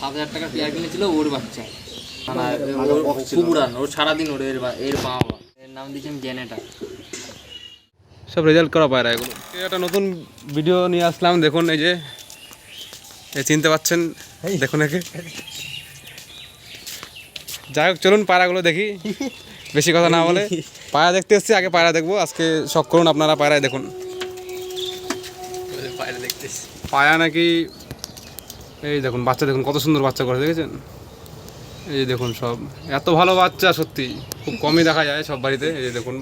সাত হাজার টাকার পেয়ার কিনেছিল ওর বাচ্চা। মানে ওর খুব উড়ান ওর সারাদিন ওর এর এর মা বাবা। এর নাম দিয়েছেন জেনেটা সব রেজাল্ট করা পায়রা এগুলো। একটা নতুন ভিডিও নিয়ে আসলাম দেখুন এই যে। এই চিনতে পাচ্ছেন? দেখুন একে। যাই হোক চলুন পায়রাগুলো দেখি। বেশি কথা না বলে। পায়রা দেখতে এসছি আগে পায়রা দেখব। আজকে শখ করুন আপনারা পায়রায় দেখুন। পায়রা দেখতেছি পায়া নাকি এই দেখুন বাচ্চা দেখুন কত সুন্দর বাচ্চা করে দেখেছেন? এই দেখুন সব। এত ভালো বাচ্চা সত্যি। খুব কমই দেখা যায় সব বাড়িতে। এই দেখুন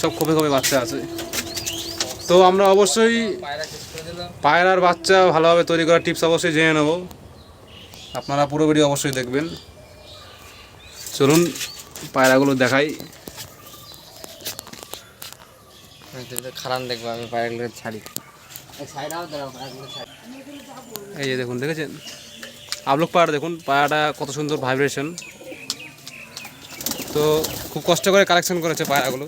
সব খোপে খোপে বাচ্চা আছে। তো আমরা অবশ্যই পায়রার বাচ্চা ভালোভাবে তৈরি করার টিপস অবশ্যই জেনে নেব। আপনারা পুরো ভিডিও অবশ্যই দেখবেন। চলুন পায়রাগুলো দেখাই। খারান দেখব আমি পায়রাগুলো ছাড়ি। আউট দাঁড়াও পায়রাগুলো ছাড়ি। এই যে দেখুন, দেখেছেন? আবলক পায়রা দেখুন পায়রাটা কত সুন্দর ভাইব্রেশন তো খুব কষ্ট করে কালেকশন করেছে পায়রাগুলো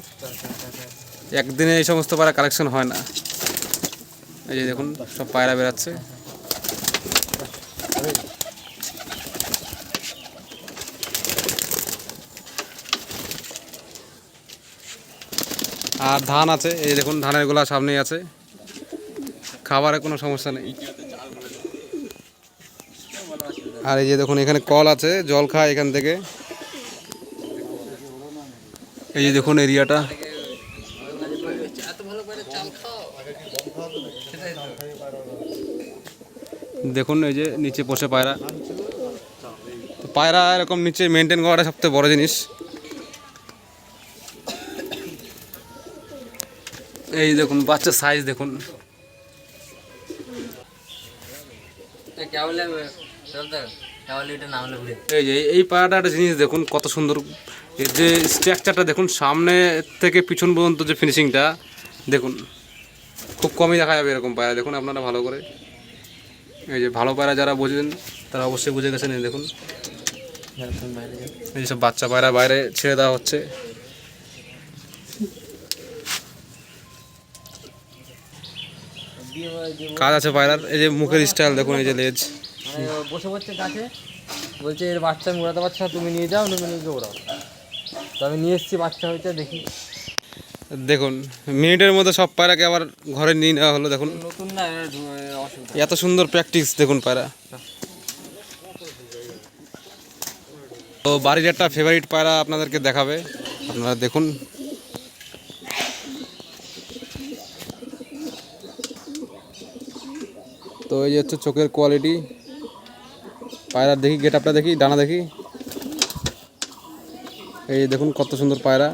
একদিনে এই সমস্ত পায়রা কালেকশন হয় না। এই যে দেখুন, সব পায়রা বেরাচ্ছে আর ধান আছে, এই দেখুন, ধানের গোলা সামনেই আছে। খাবারের কোনো সমস্যা নেই। আর এই যে দেখুন, এখানে কল আছে, জল খায় এখান থেকে। এই যে দেখুন এরিয়াটা। দেখুন এই যে নিচে বসে পায়রা। পায়রা এরকম নিচে মেনটেন করাটা সবথেকে বড় জিনিস। এই দেখুন, বাচ্চার সাইজ দেখুন। এই যে, এই পায়রাটা একটা জিনিস দেখুন, কত সুন্দর। এর যে স্ট্রাকচারটা দেখুন, সামনে থেকে পিছন পর্যন্ত যে ফিনিশিংটা দেখুন, খুব কমই দেখা যাবে এরকম পায়রা। দেখুন আপনারা ভালো করে। এই যে ভালো পায়রা যারা বোঝেন, তারা অবশ্যই বুঝে গেছেন দেখুন। এই সব বাচ্চা পায়রা বাইরে ছেড়ে দেওয়া হচ্ছে। কাজ আছে পায়রার, এই যে মুখের স্টাইল দেখুন, এই যে লেজ। বসে পড়ছে গাছে বলছে এর বাচ্চা আমি উড়াতে পারছি না তুমি নিয়ে যাও তুমি নিয়ে গিয়ে ওড়াও তো আমি নিয়ে এসেছি বাচ্চা হয়েছে দেখি। দেখুন মিনিটের মধ্যে সব পায়রাকে আবার ঘরে নিয়ে নেওয়া হলো দেখুন। নতুন না এত সুন্দর প্র্যাকটিস দেখুন পায়রা। তো বাড়ির একটা ফেভারিট পায়রা আপনাদেরকে দেখাবে আপনারা দেখুন। তো এই যে হচ্ছে চোখের কোয়ালিটি পায়রার দেখি গেট আপটা দেখি ডানা দেখি। এই দেখুন কত সুন্দর পায়রা।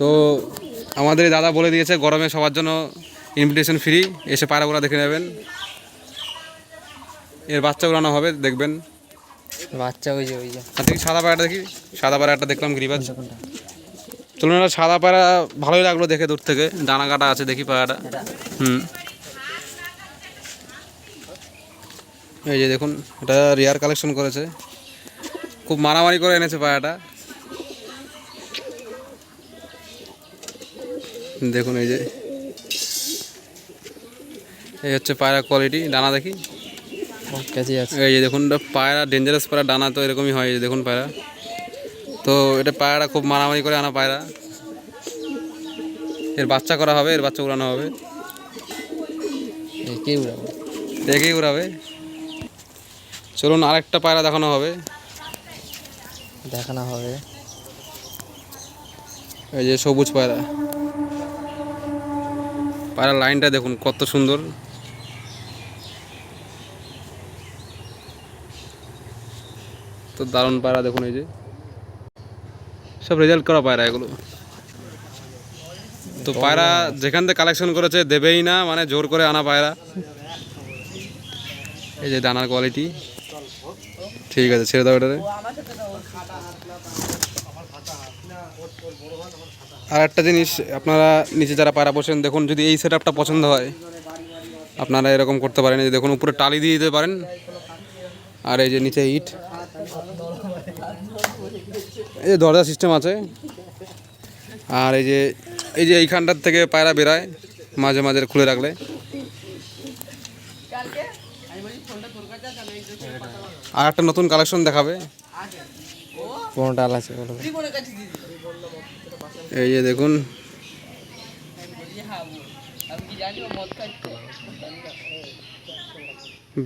তো আমাদের এই দাদা বলে দিয়েছে গরমে সবার জন্য ইনভিটেশন ফ্রি এসে পায়রাগুলো দেখে নেবেন। এর বাচ্চা উড়ানো হবে দেখবেন। বাচ্চা ওই যে ওই যে। আর দেখি সাদা পায়রাটা দেখি। সাদা পায়রা একটা দেখলাম গিরিবাজ। চলুন সাদা পায়রা ভালোই লাগল দেখে দূর থেকে। ডানা কাটা আছে দেখি পায়রাটা। হুম। এই যে দেখুন এটা রেয়ার কালেকশন করেছে। খুব মারামারি করে এনেছে পায়রাটা দেখুন এই যে এই হচ্ছে পায়রা কোয়ালিটি ডানা দেখি। এই যে দেখুন পায়রা ডেঞ্জারাস পায়রা ডানা তো এরকমই হয় এই যে দেখুন পায়রা। তো এটা পায়রাটা খুব মারামারি করে আনা পায়রা। এর বাচ্চা করা হবে এর বাচ্চা উড়ানো হবে। কে উড়াবো। দেখেই উড়াবে। চলুন আরেকটা পায়রা দেখানো হবে। দেখানো হবে। এই যে সবুজ পায়রা। পায়রার লাইনটা দেখুন কত সুন্দর। তো দারুণ পায়রা দেখুন এই যে। সব রেজাল্ট করা পায়রা এগুলো। তো পায়রা যেখান থেকে কালেকশন করেছে দেবেই না মানে জোর করে আনা পায়রা। এই যে দানার কোয়ালিটি ঠিক আছে, ছেড়ে দাও এটারে আর একটা জিনিস, আপনারা নিচে যারা পায়রা বসেন, দেখুন যদি এই সেট পছন্দ হয়, আপনারা এরকম করতে পারেন। যে দেখুন, উপরে টালি দিয়ে দিতে পারেন। আর এই যে নিচে ইট। এই যে দরজা সিস্টেম আছে। আর এই যে এই যে এইখানটার থেকে পায়রা বেরায়, মাঝে মাঝে খুলে রাখলে। আর একটা নতুন কালেকশন দেখাবে। আছে এই যে দেখুন।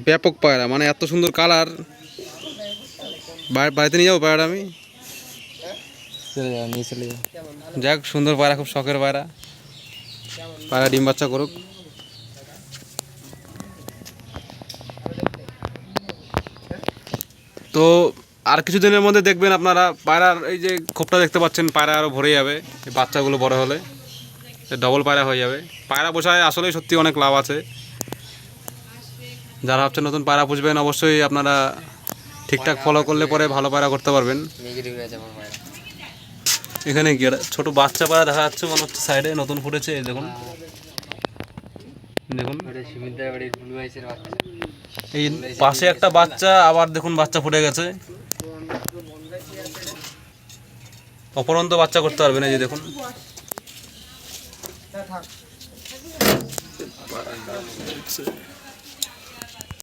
ব্যাপক পায়রা মানে এত সুন্দর কালার বাড়িতে নিয়ে যাব পায়রা আমি? চলে যাও নিয়ে চলে যাও। যাক সুন্দর পায়রা খুব শখের পায়রা। পায়রা ডিম বাচ্চা করুক। তো আর কিছুদিনের মধ্যে দেখবেন আপনারা পায়রার এই যে খোপটা দেখতে পাচ্ছেন পায়রা আরও ভরে যাবে এই বাচ্চাগুলো বড় হলে। ডবল পায়রা হয়ে যাবে। পায়রা পোষায় আসলেই সত্যি অনেক লাভ আছে। যারা ভাবছেন নতুন পায়রা পুষবেন অবশ্যই আপনারা ঠিকঠাক ফলো করলে পরে ভালো পায়রা করতে পারবেন। হয়ে এখানে ছোট বাচ্চা পায়রা দেখা যাচ্ছে মনে হচ্ছে সাইডে নতুন ফুটেছে এই দেখুন। দেখুন। এই পাশে একটা বাচ্চা আবার দেখুন বাচ্চা ফুটে গেছে। অপরন্ত বাচ্চা করতে পারবে না যে দেখুন।